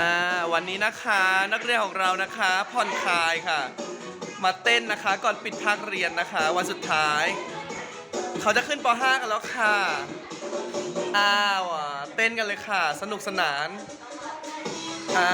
อ่าวันนี้นะคะนักเรียนของเรานะคะผ่อนคลายค่ะ มาเต้นนะคะก่อนปิดภาคเรียนนะคะ วันสุดท้าย เขาจะขึ้นป .5 กันแล้วค่ะอ้าวอะเต้นกันเลยค่ะ สนุกสนานอ่า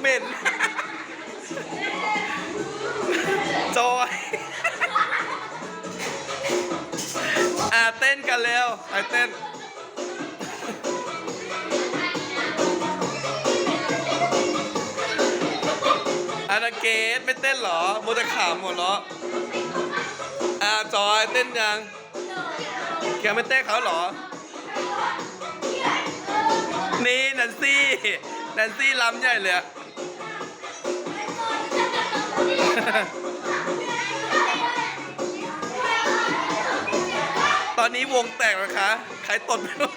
เหม็นจอยอ่าเต้นกันเร็วไปเต้นอานาเกตไม่เต้นเหรอโมจะขำหมดเหรออ่าจอยเต้นยังแกไม่เต้นเขาเหรอ นันซี่ล้ำใหญ่เลยอะตอนนี้วงแตกนะคะ ใครตดไม่รู้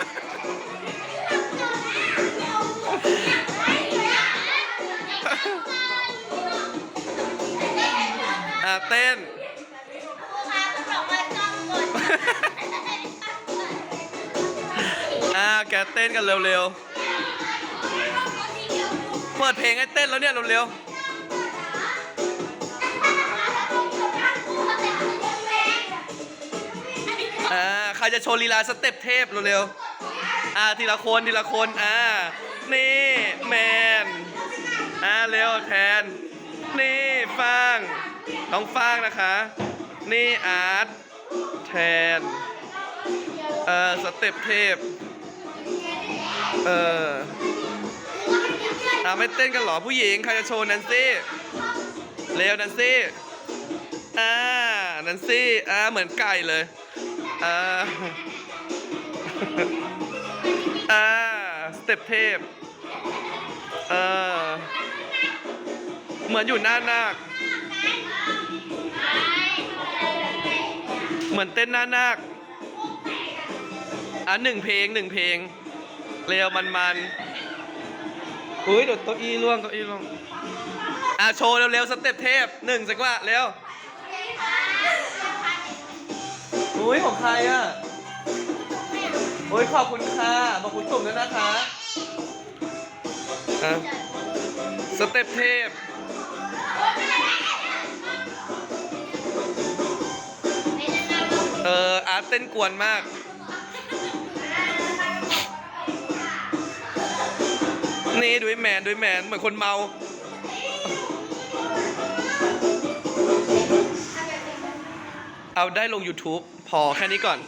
อะเต้น อ่าแกเต้นกันเร็วๆ เปิดเพลงให้เต้นแล้วเนี่ยเร็วๆอ่าใครจะโชว์ลีลาสเต็ปเทพเร็วๆอ่าทีละคนทีละคนอ่านี่แมนอ่าเร็วแทน นี่ฟางน้องฟางนะคะ นี่อาร์ตแทนเออสเต็ปเทพเออ อ่าไม่เต้นกันเหรอผู้หญิงใครจะโชว์แนนซี่เร็วแนนซี่อ่าแนนซี่อ่าเหมือนไก่เลยอ่าอ่าสเต็ปเทพเออเหมือนอยู่หน้านาคเหมือนเต้นหน้านาคอะหนึ่งเพลงหนึ่งเพลง เร็วมันมัน อุ้ยเดี๋ยวเก้าอี้ล่วงเก้าอี้ล่วงอะโชว์เร็วๆสเต็ปเทพหนึ่งสักว่าเร็วอุ้ยของใครอะโอ้ยขอบคุณค่ะบอกคุณตุ่มด้วยนะคะอะสเต็ปเทพเอออาร์ตเต้นกวนมาก นี่ด้วยแมนด้วยแมนเหมือนคนเมา เอาได้ลง YouTube พอแค่นี้ก่อน